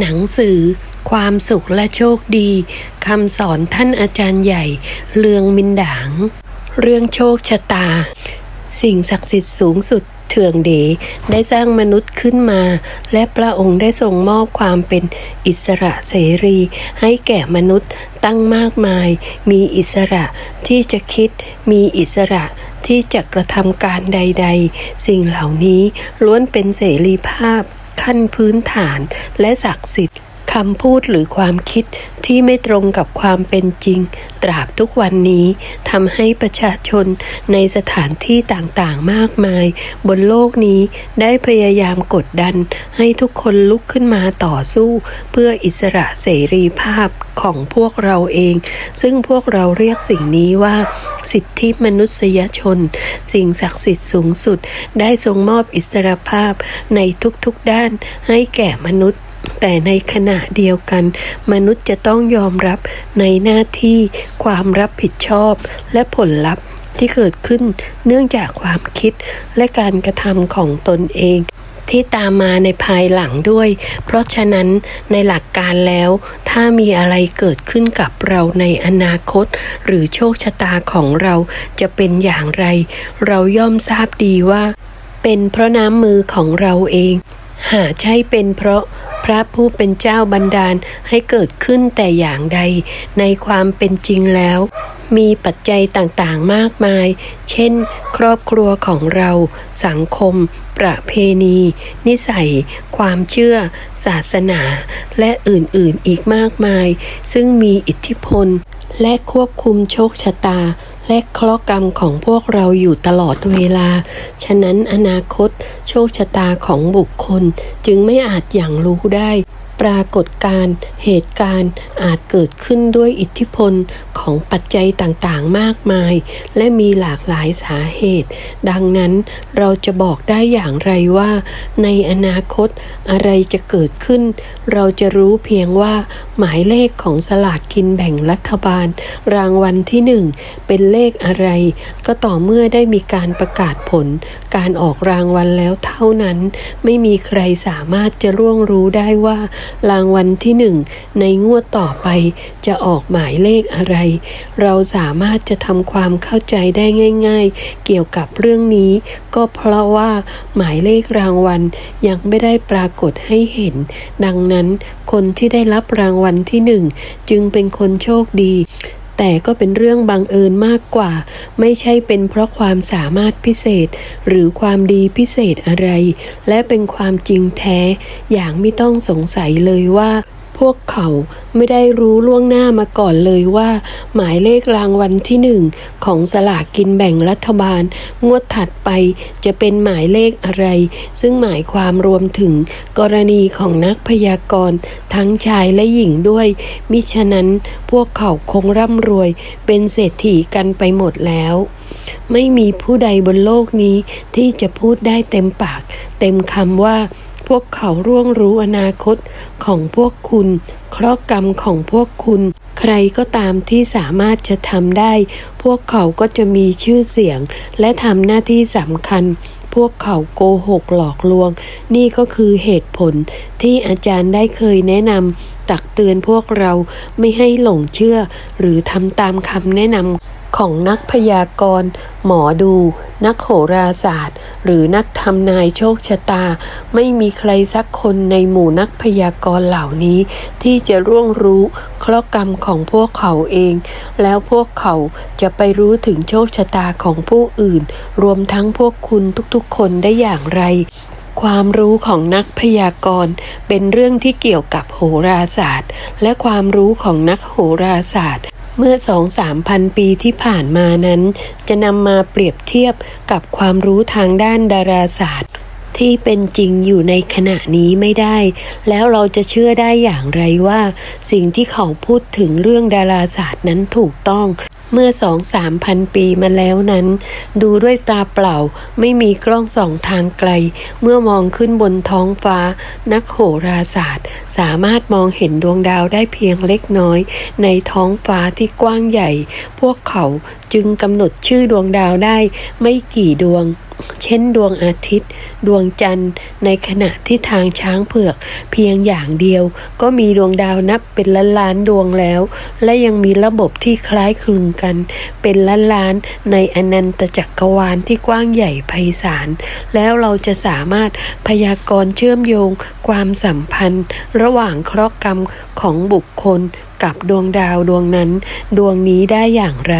หนังสือ ความสุขและโชคดีคำสอนท่านอาจารย์ใหญ่ เลืองมินดาง เรื่องโชคชะตา สิ่งศักดิ์สิทธิ์สูงสุดเถื่องเดได้สร้างมนุษย์ขึ้นมา และพระองค์ได้ทรงมอบความเป็นอิสระเสรี ให้แก่มนุษย์ตั้งมากมาย มีอิสระที่จะคิด มีอิสระที่จะกระทำการใด ๆ สิ่งเหล่านี้ล้วนเป็นเสรีภาพ ขั้นพื้นฐานและศักดิ์สิทธิ์ คำพูดหรือความคิดที่ไม่ตรงกับความเป็นจริง ตราบทุกวันนี้ทำให้ประชาชนในสถานที่ต่างๆมากมาย บนโลกนี้ได้พยายามกดดัน ให้ทุกคนลุกขึ้นมาต่อสู้ เพื่ออิสระเสรีภาพของพวกเราเอง ซึ่งพวกเราเรียกสิ่งนี้ว่า สิทธิมนุษยชน สิ่งศักดิ์สิทธิ์สูงสุด ได้ทรงมอบอิสรภาพในทุกๆด้านให้แก่มนุษย์ แต่ในขณะเดียวกัน มนุษย์จะต้องยอมรับในหน้าที่ความรับผิดชอบและผลลัพธ์ที่เกิดขึ้นเนื่องจากความคิดและการกระทำของตนเองที่ตามมาในภายหลังด้วย เพราะฉะนั้นในหลักการแล้ว ถ้ามีอะไรเกิดขึ้นกับเราในอนาคต หรือโชคชะตาของเราจะเป็นอย่างไร เราย่อมทราบดีว่า เป็นเพราะน้ำมือของเราเอง หาใช่เป็นเพราะ พระผู้เป็นเจ้าบันดาลให้เกิดขึ้นแต่อย่างใด ในความเป็นจริงแล้ว มีปัจจัยต่างๆมากมาย เช่น ครอบครัวของเรา สังคม ประเพณี นิสัย ความเชื่อ ศาสนา และอื่นๆอีกมากมาย ซึ่งมีอิทธิพล และควบคุมโชคชะตา และเคราะห์กรรมของพวกเราอยู่ตลอดเวลา ฉะนั้นอนาคต โชคชะตาของบุคคลจึงไม่อาจอย่างรู้ได้ ปรากฏการณ์เหตุการณ์อาจเกิดขึ้นด้วยอิทธิพลของปัจจัยต่างๆมากมาย และมีหลากหลายสาเหตุ ดังนั้นเราจะบอกได้อย่างไรว่า ในอนาคตอะไรจะเกิดขึ้น เราจะรู้เพียงว่าหมายเลขของสลากกินแบ่งรัฐบาล รางวัลที่หนึ่งเป็นเลขอะไร ก็ต่อเมื่อได้มีการประกาศผล การออกรางวัลแล้วเท่านั้น ไม่มีใครสามารถจะร่วงรู้ได้ว่า รางวัลที่หนึ่งในงวดต่อไปจะออกหมายเลขอะไร เราสามารถจะทำความเข้าใจได้ง่าย ๆ เกี่ยวกับเรื่องนี้ ก็เพราะว่าหมายเลขรางวัลยังไม่ได้ปรากฏให้เห็น ดังนั้นคนที่ได้รับรางวัลวันที่หนึ่งจึงเป็นคนโชคดี แต่ก็เป็นเรื่องบังเอิญมากกว่า ไม่ใช่เป็นเพราะความสามารถพิเศษ หรือความดีพิเศษอะไร และเป็นความจริงแท้ อย่างไม่ต้องสงสัยเลยว่า พวกเขาไม่ได้รู้ล่วงหน้ามาก่อนเลยว่า หมายเลขรางวัลที่หนึ่งของสลากกินแบ่งรัฐบาล งวดถัดไปจะเป็นหมายเลขอะไร ซึ่งหมายความรวมถึงกรณีของนักพยากรณ์ทั้งชายและหญิงด้วย มิฉะนั้นพวกเขาคงร่ำรวยเป็นเศรษฐีกันไปหมดแล้วไม่มีผู้ใดบนโลกนี้ที่จะพูดได้เต็มปาก เต็มคำว่า พวกเขาร่วงรู้อนาคตของพวกคุณเคราะห์กรรมของพวกคุณ ใครก็ตามที่สามารถจะทำได้ พวกเขาก็จะมีชื่อเสียง และทำหน้าที่สำคัญ พวกเขาโกหกหลอกลวง นี่ก็คือเหตุผลที่อาจารย์ได้เคยแนะนำตักเตือนพวกเราไม่ให้หลงเชื่อ หรือทำตามคำแนะนำ ของนักพยากรณ์ หมอดู นักโหราศาสตร์ หรือนักทำนายโชคชะตา ไม่มีใครสักคนในหมู่นักพยากรณ์เหล่านี้ ที่จะร่วงรู้เคราะกรรมของพวกเขาเอง แล้วพวกเขาจะไปรู้ถึงโชคชะตาของผู้อื่น รวมทั้งพวกคุณทุกๆ คนได้อย่างไรความรู้ของนักพยากรณ์เป็นเรื่องที่เกี่ยวกับโหราศาสตร์ และความรู้ของนักโหราศาสตร์ เมื่อสองสามพันปีที่ผ่านมานั้น จะนำมาเปรียบเทียบกับความรู้ทางด้านดาราศาสตร์ ที่เป็นจริงอยู่ในขณะนี้ไม่ได้ แล้วเราจะเชื่อได้อย่างไรว่า สิ่งที่เขาพูดถึงเรื่องดาราศาสตร์นั้นถูกต้อง เมื่อสองสามพันปีมาแล้วนั้น ดูด้วยตาเปล่าไม่มีกล้องส่องทางไกล เมื่อมองขึ้นบนท้องฟ้า นักโหราศาสตร์ สามารถมองเห็นดวงดาวได้เพียงเล็กน้อย ในท้องฟ้าที่กว้างใหญ่ พวกเขา จึงกำหนดชื่อดวงดาวได้ไม่กี่ดวง เช่นดวงอาทิตย์ ดวงจันทร์ ในขณะที่ทางช้างเผือก เพียงอย่างเดียว ก็มีดวงดาวนับเป็นล้านล้านๆดวงแล้ว และยังมีระบบที่คล้ายคลึงกัน เป็นล้านล้านๆในอนันตจักรวาลที่กว้างใหญ่ไพศาล แล้วเราจะสามารถพยากรณ์เชื่อมโยงความสัมพันธ์ ระหว่างเคราะห์กรรมของบุคคล กับดวงดาวดวงนั้น ดวงนี้ได้อย่างไร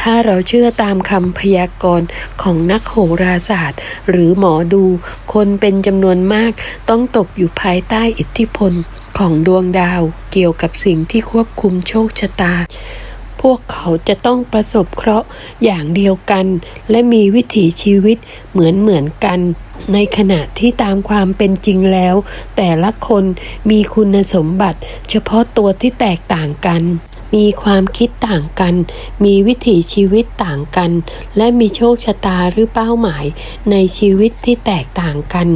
ถ้าเราเชื่อตามคำพยากรณ์ของนักโหราศาสตร์ หรือหมอดู คนเป็นจำนวนมากต้องตกอยู่ภายใต้อิทธิพลของดวงดาวเกี่ยวกับสิ่งที่ควบคุมโชคชะตา พวกเขาจะต้องประสบเคราะห์อย่างเดียวกัน และมีวิถีชีวิตเหมือนเหมือนกัน ในขณะที่ตามความเป็นจริงแล้ว แต่ละคนมีคุณสมบัติ เฉพาะตัวที่แตกต่างกัน มีความคิดต่างกัน มีวิถีชีวิตต่างกัน และมีโชคชะตาหรือเป้าหมาย ในชีวิตที่แตกต่างกัน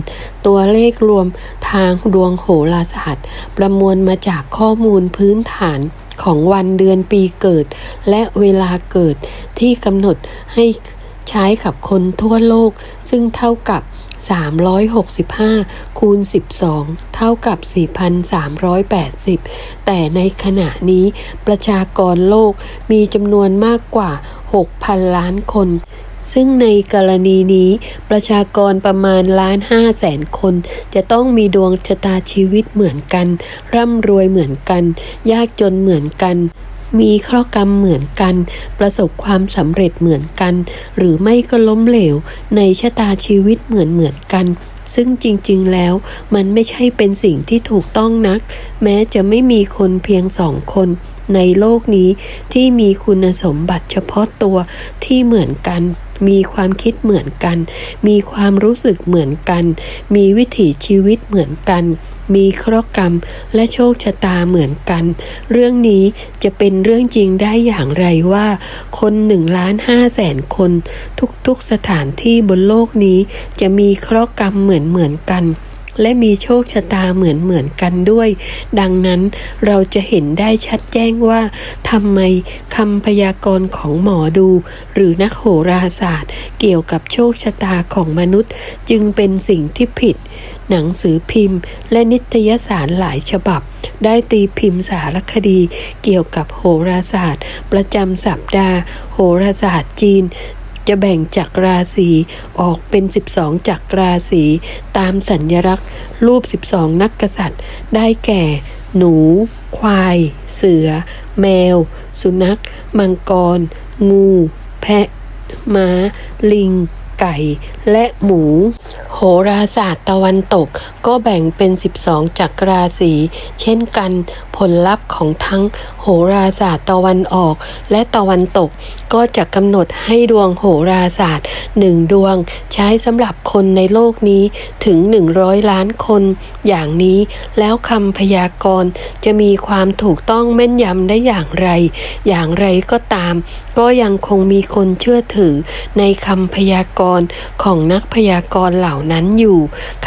ตัวเลขรวมทางดวงโหราศาสตร์ ประมวลมาจากข้อมูลพื้นฐานของวันเดือนปีเกิด และเวลาเกิดที่กำหนดให้ใช้กับคนทั่วโลก ซึ่งเท่ากับ 365 คูณ 12 เท่ากับ 4,380 แต่ในขณะนี้ประชากรโลกมีจำนวนมากกว่า 6,000 ล้านคน ซึ่งในกรณีนี้ ประชากรประมาณล้านห้าแสนคน จะต้องมีดวงชะตาชีวิตเหมือนกัน ร่ำรวยเหมือนกัน ยากจนเหมือนกัน มีเคราะห์กรรมเหมือนกัน ประสบความสำเร็จเหมือนกัน หรือไม่ก็ล้มเหลว ในชะตาชีวิตเหมือนเหมือนกัน ซึ่งจริงๆแล้วมันไม่ใช่เป็นสิ่งที่ถูกต้องนัก แม้จะไม่มีคนเพียงสองคน ในโลกนี้ที่มีคุณสมบัติเฉพาะตัวที่เหมือนกันมีความคิดเหมือนกัน มีความรู้สึกเหมือนกัน มีวิถีชีวิตเหมือนกัน มีเคราะห์กรรมและโชคชะตาเหมือนกัน เรื่องนี้จะเป็นเรื่องจริงได้อย่างไรว่า คนหนึ่งล้านห้าแสนคน ทุกๆสถานที่บนโลกนี้ จะมีเคราะห์กรรมเหมือนเหมือนกันและมีโชคชะตาเหมือนเหมือนกันด้วย ดังนั้นเราจะเห็นได้ชัดแจ้งว่าทำไมคำพยากรณ์ของหมอดู หรือนักโหราศาสตร์ เกี่ยวกับโชคชะตาของมนุษย์ จึงเป็นสิ่งที่ผิด หนังสือพิมพ์ และนิตยสารหลายฉบับ ได้ตีพิมพ์สารคดี เกี่ยวกับโหราศาสตร์ ประจำสัปดาห์ โหราศาสตร์จีนจะแบ่งจักรราศีออกเป็น 12 จักรราศีตามสัญลักษณ์ รูป 12 นักกษัตริย์ ได้แก่ หนู ควาย เสือ แมว สุนัข มังกร งู แพะ ม้า ลิง ไก่ และหมู โหราศาสตร์ตะวันตกก็แบ่งเป็น 12 จักรราศี เช่นกัน ผลลัพธ์ของทั้งโหราศาสตร์ตะวันออก และตะวันตก ก็จะกำหนดให้ดวงโหราศาสตร์หนึ่งดวง ใช้สำหรับคนในโลกนี้ถึง 100 ล้านคน อย่างนี้แล้วคำพยากรณ์จะมีความถูกต้องแม่นยำได้อย่างไร อย่างไรก็ตาม ก็ยังคงมีคนเชื่อถือในคำพยากรณ์ของนักพยากรณ์เหล่านั้นอยู่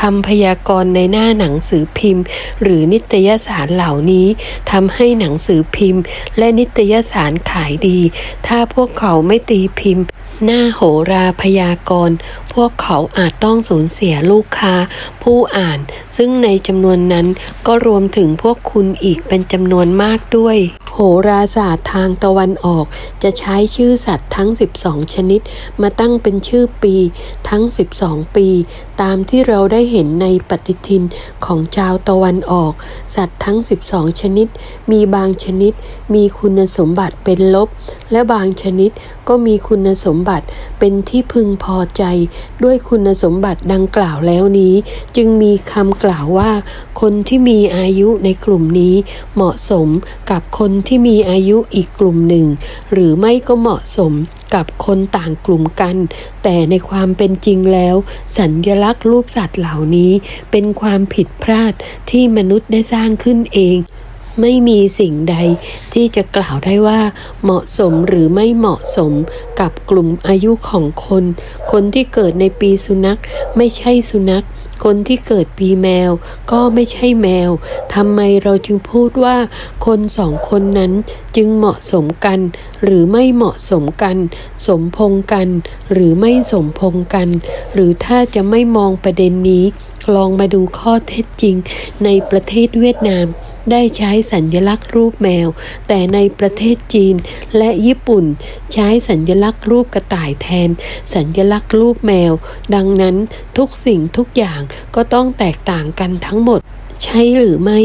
คำพยากรณ์ในหน้าหนังสือพิมพ์ หรือนิตยสารเหล่านี้ทำให้หนังสือพิมพ์ และนิตยสารขายดี ถ้าพวกเขาไม่ตีพิมพ์ หน้าโหราพยากรณ์พวกเขาอาจต้องสูญเสียลูกค้า ผู้อ่าน ซึ่งในจำนวนนั้นก็รวมถึงพวกคุณอีกเป็นจำนวนมากด้วย โหราศาสตร์ทางตะวันออก จะใช้ชื่อสัตว์ทั้ง 12 ชนิด มาตั้งเป็นชื่อปี ทั้ง 12 ปี ตามที่เราได้เห็นในปฏิทินของชาวตะวันออก สัตว์ทั้ง 12 ชนิด มีบางชนิด มีคุณสมบัติเป็นลบ และบางชนิดก็มีคุณสมบัติเป็นที่พึงพอใจ ด้วยคุณสมบัติดังกล่าวแล้วนี้ จึงมีคำกล่าวว่า คนที่มีอายุในกลุ่มนี้ เหมาะสมกับคนที่มีอายุอีกกลุ่มหนึ่ง หรือไม่ก็เหมาะสม กับคนต่างกลุ่มกัน แต่ในความเป็นจริงแล้ว สัญลักษณ์รูปสัตว์เหล่านี้เป็นความผิดพลาดที่มนุษย์ได้สร้างขึ้นเองไม่มีสิ่งใดที่จะกล่าวได้ว่า เหมาะสมหรือไม่เหมาะสมกับกลุ่มอายุของคน คนที่เกิดในปีสุนัขไม่ใช่สุนัข คนที่เกิดปีแมวก็ไม่ใช่แมวทำไมเราจึงพูดว่า คนสองคนนั้นจึงเหมาะสมกัน หรือไม่เหมาะสมกัน สมพงกัน หรือไม่สมพงกัน หรือถ้าจะไม่มองประเด็นนี้ ลองมาดูข้อเท็จจริงในประเทศเวียดนาม ได้ใช้สัญลักษณ์รูปแมว แต่ในประเทศจีนและญี่ปุ่น ใช้สัญลักษณ์รูปกระต่ายแทน สัญลักษณ์รูปแมว ดังนั้นทุกสิ่งทุกอย่างก็ต้องแตกต่างกันทั้งหมดใช่หรือไม่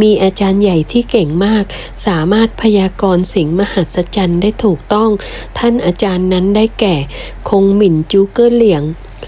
มีอาจารย์ใหญ่ที่เก่งมาก สามารถพยากรณ์สิ่งมหัศจรรย์ได้ถูกต้อง ท่านอาจารย์นั้นได้แก่ คงหมิ่นจูเกอร์เหลียง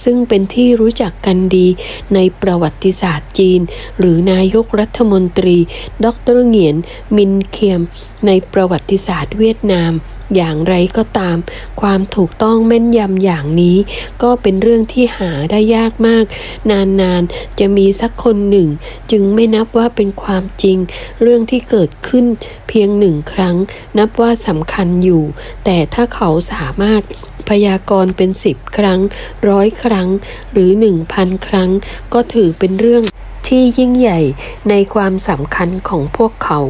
ซึ่งเป็นที่รู้จักกันดีในประวัติศาสตร์จีน หรือนายกรัฐมนตรี ดรเหงียน มินเคียม ในประวัติศาสตร์เวียดนาม อย่างไรก็ตาม ความถูกต้องแม่นยำอย่างนี้ ก็เป็นเรื่องที่หาได้ยากมาก นานๆ จะมีสักคนหนึ่ง จึงไม่นับว่าเป็นความจริง เรื่องที่เกิดขึ้นเพียงหนึ่งครั้ง นับว่าสำคัญอยู่ แต่ถ้าเขาสามารถ พยากรณ์เป็นสิบครั้งร้อยครั้ง หรือหนึ่งพันครั้ง ก็ถือเป็นเรื่องที่ยิ่งใหญ่ในความสำคัญของพวกเขา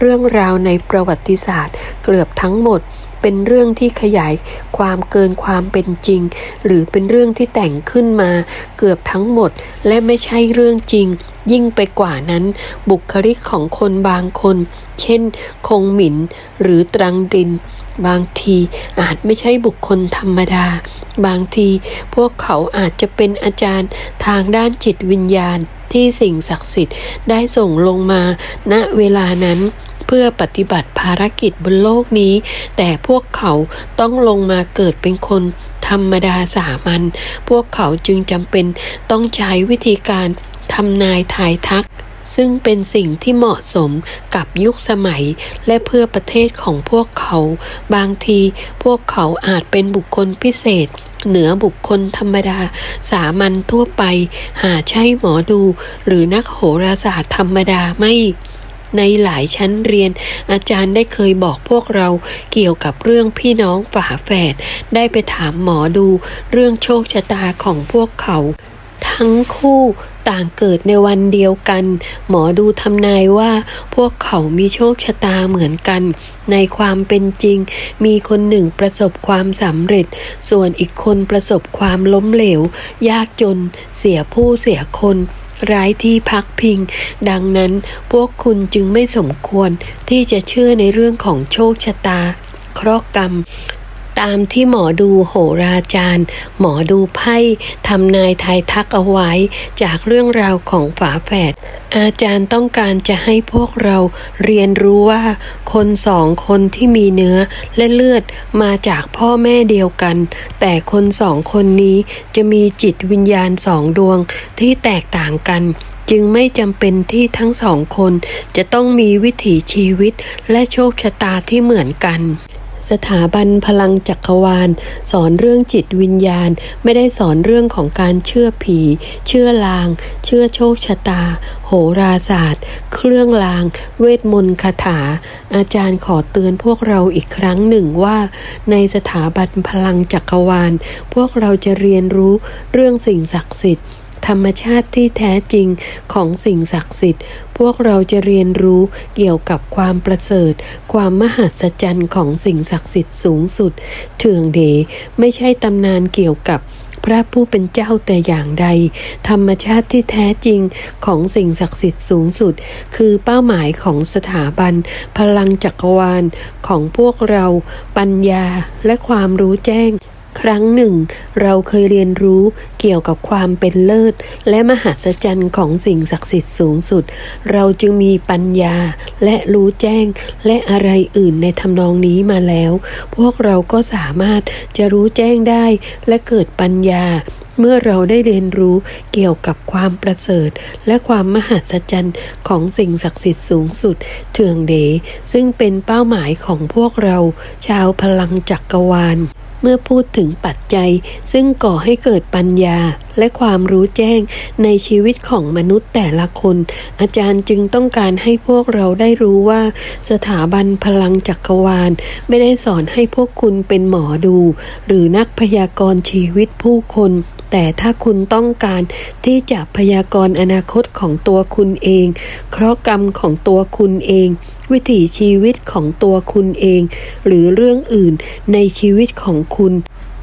เรื่องราวในประวัติศาสตร์เกือบทั้งหมดเป็นเรื่องที่ขยายความเกินความเป็นจริง หรือเป็นเรื่องที่แต่งขึ้นมาเกือบทั้งหมด และไม่ใช่เรื่องจริง ยิ่งไปกว่านั้น บุคลิกของคนบางคน เช่น คงหมินหรือตรังดิน บางทีอาจไม่ใช่บุคคลธรรมดา บางทีพวกเขาอาจจะเป็นอาจารย์ทางด้านจิตวิญญาณที่สิ่งศักดิ์สิทธิ์ได้ส่งลงมา ณเวลานั้นเพื่อปฏิบัติภารกิจบนโลกนี้ แต่พวกเขาต้องลงมาเกิดเป็นคนธรรมดาสามัญ พวกเขาจึงจำเป็นต้องใช้วิธีการทำนายทายทัก ซึ่งเป็นสิ่งที่เหมาะสมกับยุคสมัยและเพื่อประเทศของพวกเขา บางทีพวกเขาอาจเป็นบุคคลพิเศษ เหนือบุคคลธรรมดา สามัญทั่วไป หาใช่หมอดู หรือนักโหราศาสตร์ธรรมดาไม่ในหลายชั้นเรียน อาจารย์ได้เคยบอกพวกเราเกี่ยวกับเรื่องพี่น้องฝาแฝดได้ไปถามหมอดูเรื่องโชคชะตาของพวกเขา ทั้งคู่ต่างเกิดในวันเดียวกัน หมอดูทำนายว่าพวกเขามีโชคชะตาเหมือนกัน ในความเป็นจริง มีคนหนึ่งประสบความสำเร็จ ส่วนอีกคนประสบความล้มเหลว ยากจน เสียผู้เสียคนร้ายที่พักพิง ดังนั้นพวกคุณจึงไม่สมควรที่จะเชื่อในเรื่องของโชคชะตา เคราะห์กรรม ตามที่หมอดูโหราจารย์ หมอดูไพ่ทำนายทายทักเอาไว้จากเรื่องราวของฝาแฝดอาจารย์ต้องการจะให้พวกเราเรียนรู้ว่า คนสองคนที่มีเนื้อและเลือดมาจากพ่อแม่เดียวกัน แต่คนสองคนนี้จะมีจิตวิญญาณสองดวงที่แตกต่างกันจึงไม่จำเป็นที่ทั้งสองคนจะต้องมีวิถีชีวิตและโชคชะตาที่เหมือนกัน สถาบันพลังจักรวาล สอนเรื่องจิตวิญญาณ ไม่ได้สอนเรื่องของการเชื่อผี เชื่อลาง เชื่อโชคชะตา โหราศาสตร์ เครื่องลาง เวทมนต์คาถา อาจารย์ขอเตือนพวกเราอีกครั้งหนึ่งว่า ในสถาบันพลังจักรวาล พวกเราจะเรียนรู้เรื่องสิ่งศักดิ์สิทธิ์ ธรรมชาติที่แท้จริงของสิ่งศักดิ์สิทธิ์ พวกเราจะเรียนรู้เกี่ยวกับความประเสริฐ ความมหัศจรรย์ของสิ่งศักดิ์สิทธิ์สูงสุดเถืองเดไม่ใช่ตำนานเกี่ยวกับพระผู้เป็นเจ้าแต่อย่างใด ธรรมชาติที่แท้จริงของสิ่งศักดิ์สิทธิ์สูงสุด คือเป้าหมายของสถาบัน พลังจักรวาลของพวกเรา ปัญญาและความรู้แจ้ง ครั้งหนึ่ง เราเคยเรียนรู้เกี่ยวกับความเป็นเลิศ และมหัศจรรย์ของสิ่งศักดิ์สิทธิ์สูงสุด เราจึงมีปัญญาและรู้แจ้ง และอะไรอื่นในทำนองนี้มาแล้ว พวกเราก็สามารถจะรู้แจ้งได้และเกิดปัญญาเมื่อเราได้เรียนรู้เกี่ยวกับความประเสริฐ และความมหัศจรรย์ของสิ่งศักดิ์สิทธิ์สูงสุดเถืองเดซึ่งเป็นเป้าหมายของพวกเรา ชาวพลังจักรวาล เมื่อพูดถึงปัจจัย ซึ่งก่อให้เกิดปัญญาและความรู้แจ้งในชีวิตของมนุษย์แต่ละคน อาจารย์จึงต้องการให้พวกเราได้รู้ว่า สถาบันพลังจักรวาล ไม่ได้สอนให้พวกคุณเป็นหมอดู หรือนักพยากรณ์ชีวิตผู้คน แต่ถ้าคุณต้องการที่จะพยากรณ์อนาคตของตัวคุณเอง เคราะห์กรรมของตัวคุณเอง วิถีชีวิตของตัวคุณเอง หรือเรื่องอื่นในชีวิตของคุณ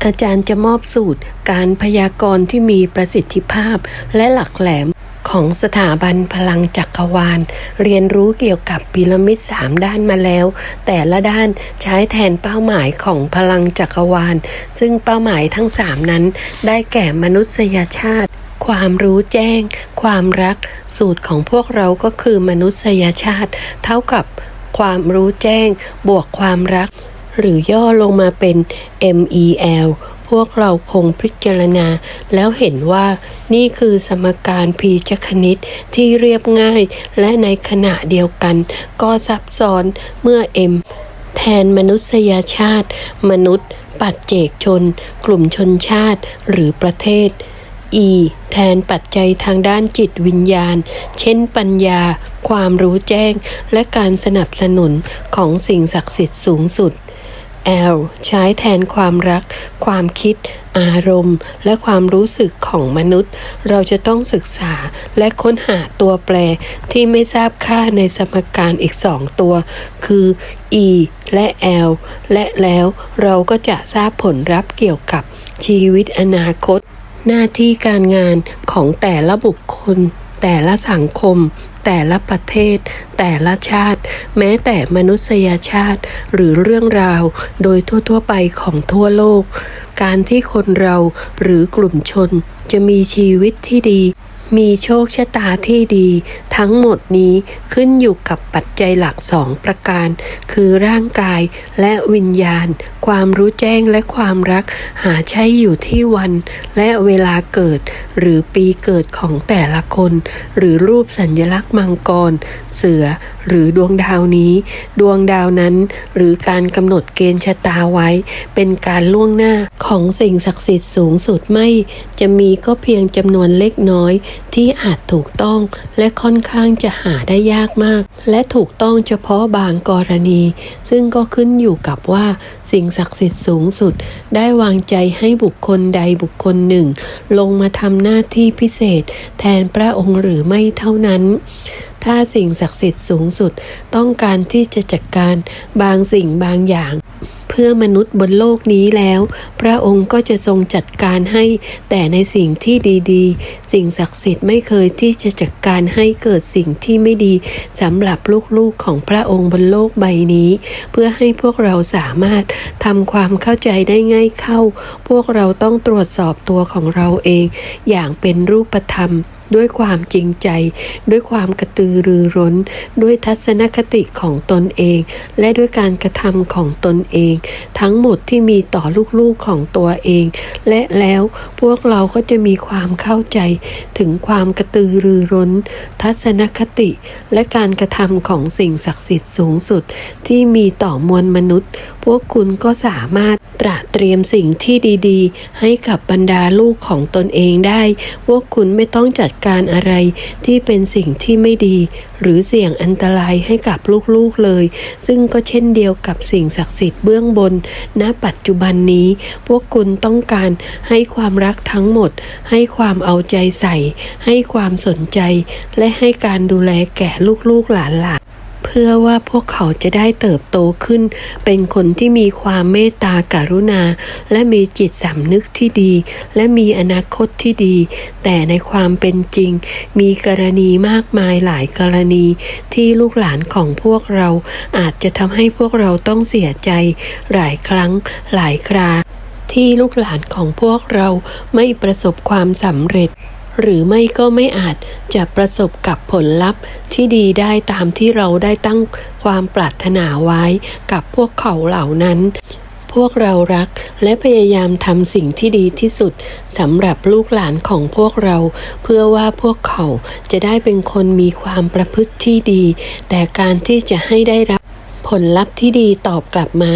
อาจารย์จะมอบสูตรการพยากรณ์ที่มีประสิทธิภาพและหลักแหลม ของสถาบันพลังจักรวาล เรียนรู้เกี่ยวกับพีระมิดสามด้านมาแล้ว แต่ละด้านใช้แทนเป้าหมายของพลังจักรวาล ซึ่งเป้าหมายทั้งสามนั้น ได้แก่มนุษยชาติความรู้แจ้ง ความรัก สูตรของพวกเราก็คือมนุษยชาติ เท่ากับความรู้แจ้ง บวกความรัก หรือย่อลงมาเป็น MEL พวกเราคงพิจารณา แล้วเห็นว่านี่คือสมการพีจคณิตที่เรียบง่าย และในขณะเดียวกัน ก็ซับซ้อนเมื่อ M แทนมนุษยชาติ มนุษย์ ปัจเจกชน กลุ่มชนชาติหรือประเทศ E แทนปัจจัยทางด้านจิตวิญญาณ เช่นปัญญา ความรู้แจ้ง และการสนับสนุนของสิ่งศักดิ์สิทธิ์สูงสุด L ใช้แทนความรัก ความคิด อารมณ์ และความรู้สึกของมนุษย์ เราจะต้องศึกษาและค้นหาตัวแปรที่ไม่ทราบค่าในสมการอีกสองตัว คือ E และ L และแล้วเราก็จะทราบผลลัพธ์เกี่ยวกับชีวิตอนาคต หน้าที่การงานของแต่ละบุคคล แต่ละสังคม แต่ละประเทศ แต่ละชาติ แม้แต่มนุษยชาติ หรือเรื่องราว โดยทั่ว ๆ ไปของทั่วโลก การที่คนเราหรือกลุ่มชนจะมีชีวิตที่ดี มีโชคชะตาที่ดี ทั้งหมดนี้ขึ้นอยู่กับปัจจัยหลักสองประการ คือร่างกายและวิญญาณ ความรู้แจ้งและความรัก หาใช้อยู่ที่วัน และเวลาเกิด หรือปีเกิดของแต่ละคน หรือรูปสัญลักษณ์มังกร เสือ หรือดวงดาวนี้ ดวงดาวนั้น หรือการกำหนดเกณฑ์ชะตาไว้ เป็นการล่วงหน้าของสิ่งศักดิ์สิทธิ์สูงสุดไม่ จะมีก็เพียงจำนวนเล็กน้อยที่อาจถูกต้องและค่อนข้างจะหาได้ยากมาก และถูกต้องเฉพาะบางกรณี ซึ่งก็ขึ้นอยู่กับว่าสิ่งศักดิ์สิทธิ์สูงสุด ได้วางใจให้บุคคลใดบุคคลหนึ่ง ลงมาทำหน้าที่พิเศษ แทนพระองค์หรือไม่เท่านั้น ถ้าสิ่งศักดิ์สิทธิ์สูงสุด ต้องการที่จะจัดการบางสิ่งบางอย่าง เพื่อมนุษย์บนโลกนี้แล้ว พระองค์ก็จะทรงจัดการให้ แต่ในสิ่งที่ดีๆ สิ่งศักดิ์สิทธิ์ไม่เคยที่จะจัดการให้เกิดสิ่งที่ไม่ดีสำหรับลูกๆของพระองค์บนโลกใบนี้ เพื่อให้พวกเราสามารถทำความเข้าใจได้ง่ายเข้า พวกเราต้องตรวจสอบตัวของเราเอง อย่างเป็นรูปธรรม ด้วยความจริงใจ ด้วยความกระตือรือร้น ด้วยทัศนคติของตนเอง และด้วยการกระทำของตนเอง ทั้งหมดที่มีต่อลูกๆของตัวเอง และแล้วพวกเราก็จะมีความเข้าใจถึงความกระตือรือร้น ทัศนคติ และการกระทำของสิ่งศักดิ์สิทธิ์สูงสุดที่มีต่อมวลมนุษย์ วกคุณก็สามารถตระเตรียมสิ่งที่ดีๆ ให้กับบรรดาลูกของตนเองได้ พวกคุณไม่ต้องจัดการอะไรที่เป็นสิ่งที่ไม่ดี หรือเสี่ยงอันตรายให้กับลูกๆเลย ซึ่งก็เช่นเดียวกับสิ่งศักดิ์สิทธิ์เบื้องบน ณ ปัจจุบันนี้ พวกคุณต้องการให้ความรักทั้งหมด ให้ความเอาใจใส่ ให้ความสนใจ และให้การดูแลแก่ลูกๆหลานๆ พื่อว่าพวกเขาจะได้เติบโตขึ้น เป็นคนที่มีความเมตตากรุณา และมีจิตสำนึกที่ดี และมีอนาคตที่ดี แต่ในความเป็นจริง มีกรณีมากมายหลายกรณีที่ลูกหลานของพวกเรา อาจจะทำให้พวกเราต้องเสียใจ หลายครั้งหลายครา ที่ลูกหลานของพวกเราไม่ประสบความสำเร็จ หรือไม่ก็ไม่อาจจะประสบกับผลลัพธ์ที่ดีได้ตามที่เราได้ตั้งความปรารถนาไว้กับพวกเขาเหล่านั้นพวกเรารักและพยายามทำสิ่งที่ดีที่สุดสำหรับลูกหลานของพวกเรา เพื่อว่าพวกเขาจะได้เป็นคนมีความประพฤติที่ดี แต่การที่จะให้ได้รับ ผลลัพธ์ที่ดีตอบกลับมา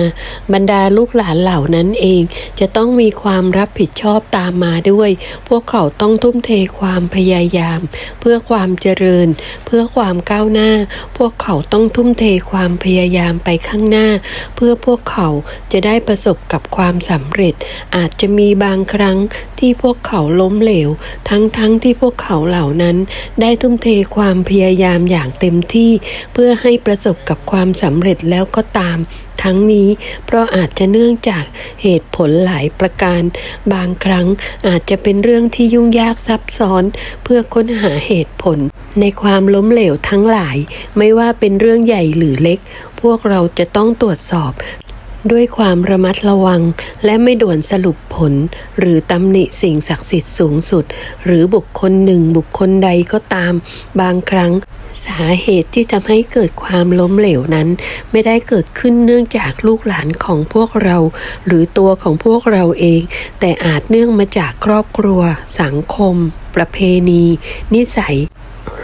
บรรดาลูกหลานเหล่านั้นเอง จะต้องมีความรับผิดชอบตามมาด้วย พวกเขาต้องทุ่มเทความพยายาม เพื่อความเจริญ เพื่อความก้าวหน้า พวกเขาต้องทุ่มเทความพยายามไปข้างหน้า เพื่อพวกเขาจะได้ประสบกับความสำเร็จ อาจจะมีบางครั้งที่พวกเขาล้มเหลว ทั้งๆทที่พวกเขาเหล่านั้น ได้ทุ่มเทความพยายามอย่างเต็มที่ เพื่อให้ประสบกับความสำเร็จแล้วก็ตาม ทั้งนี้เพราะอาจจะเนื่องจากเหตุผลหลายประการ บางครั้งอาจจะเป็นเรื่องที่ยุ่งยากซับซ้อน เพื่อค้นหาเหตุผล ในความล้มเหลวทั้งหลาย ไม่ว่าเป็นเรื่องใหญ่หรือเล็ก พวกเราจะต้องตรวจสอบด้วยความระมัดระวังและไม่ด่วนสรุปผล หรือตำหนิสิ่งศักดิ์สิทธิ์สูงสุด หรือบุคคลหนึ่งบุคคลใดก็ตาม บางครั้ง สาเหตุที่ทำให้เกิดความล้มเหลวนั้น ไม่ได้เกิดขึ้นเนื่องจากลูกหลานของพวกเรา หรือตัวของพวกเราเอง แต่อาจเนื่องมาจากครอบครัว สังคม ประเพณี นิสัย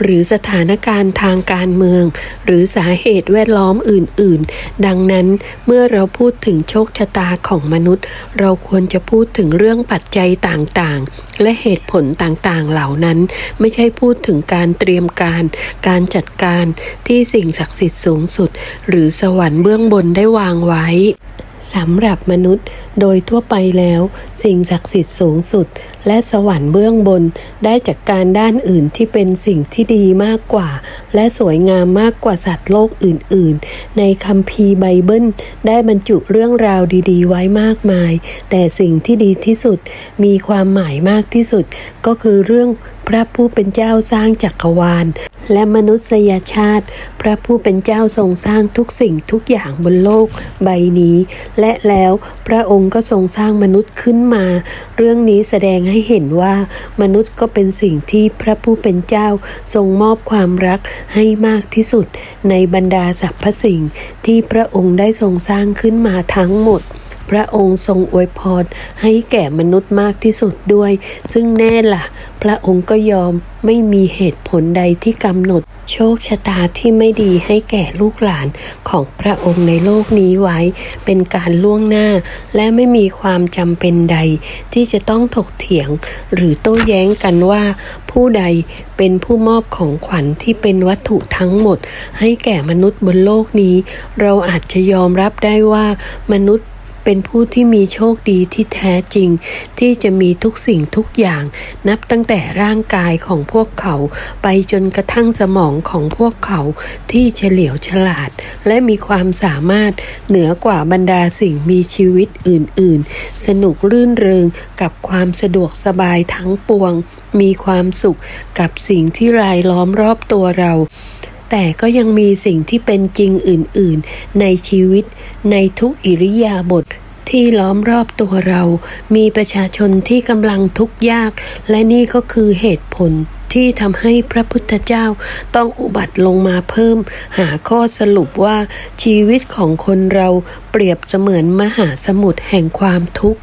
หรือสถานการณ์ทางการเมือง หรือสาเหตุแวดล้อมอื่น ๆ ดังนั้นเมื่อเราพูดถึงโชคชะตาของมนุษย์ เราควรจะพูดถึงเรื่องปัจจัยต่างๆ และเหตุผลต่างๆ เหล่านั้น ไม่ใช่พูดถึงการเตรียมการ การจัดการที่สิ่งศักดิ์สิทธิ์สูงสุด หรือสวรรค์เบื้องบนได้วางไว้ สำหรับมนุษย์โดยทั่วไปแล้ว สิ่งศักดิ์สิทธิ์สูงสุด และสวรรค์เบื้องบนได้จากการด้านอื่นที่เป็นสิ่งที่ดีมากกว่า และสวยงามมากกว่าสัตว์โลกอื่น ๆ ในคัมภีร์ไบเบิล ได้บรรจุเรื่องราวดีๆ ไว้มากมาย แต่สิ่งที่ดีที่สุด มีความหมายมากที่สุด ก็คือเรื่อง พระผู้เป็นเจ้าสร้างจักรวาล และมนุษยชาติ พระผู้เป็นเจ้าทรงสร้างทุกสิ่งทุกอย่างบนโลกใบนี้ และแล้วพระองค์ก็ทรงสร้างมนุษย์ขึ้นมา เรื่องนี้แสดงให้เห็นว่ามนุษย์ก็เป็นสิ่งที่พระผู้เป็นเจ้าทรงมอบความรักให้มากที่สุด ในบรรดาสรรพสิ่งที่พระองค์ได้ทรงสร้างขึ้นมาทั้งหมด พระองค์ทรงอวยพรให้แก่มนุษย์มากที่สุดด้วย ซึ่งแน่ละ่ะ พระองค์ก็ยอมไม่มีเหตุผลใดที่กำหนด โชคชะตาที่ไม่ดีให้แก่ลูกหลานของพระองค์ในโลกนี้ไว้ เป็นการล่วงหน้า และไม่มีความจำเป็นใด ที่จะต้องถกเถียง หรือโต้แย้งกันว่า ผู้ใดเป็นผู้มอบของขวัญที่เป็นวัตถุทั้งหมด ให้แก่มนุษย์บนโลกนี้ เราอาจจะยอมรับได้ว่ามนุษย์ เป็นผู้ที่มีโชคดีที่แท้จริง ที่จะมีทุกสิ่งทุกอย่าง นับตั้งแต่ร่างกายของพวกเขา ไปจนกระทั่งสมองของพวกเขาที่เฉลียวฉลาด และมีความสามารถเหนือกว่าบรรดาสิ่งมีชีวิตอื่น ๆ สนุกรื่นเริงกับความสะดวกสบายทั้งปวง มีความสุขกับสิ่งที่รายล้อมรอบตัวเรา แต่ก็ยังมีสิ่งที่เป็นจริงอื่น ๆ ในชีวิต ในทุกอิริยาบถที่ล้อมรอบตัวเรา มีประชาชนที่กำลังทุกข์ยาก และนี่ก็คือเหตุผลที่ทำให้พระพุทธเจ้าต้องอุบัติลงมาเพิ่ม หาข้อสรุปว่าชีวิตของคนเราเปรียบเสมือนมหาสมุทรแห่งความทุกข์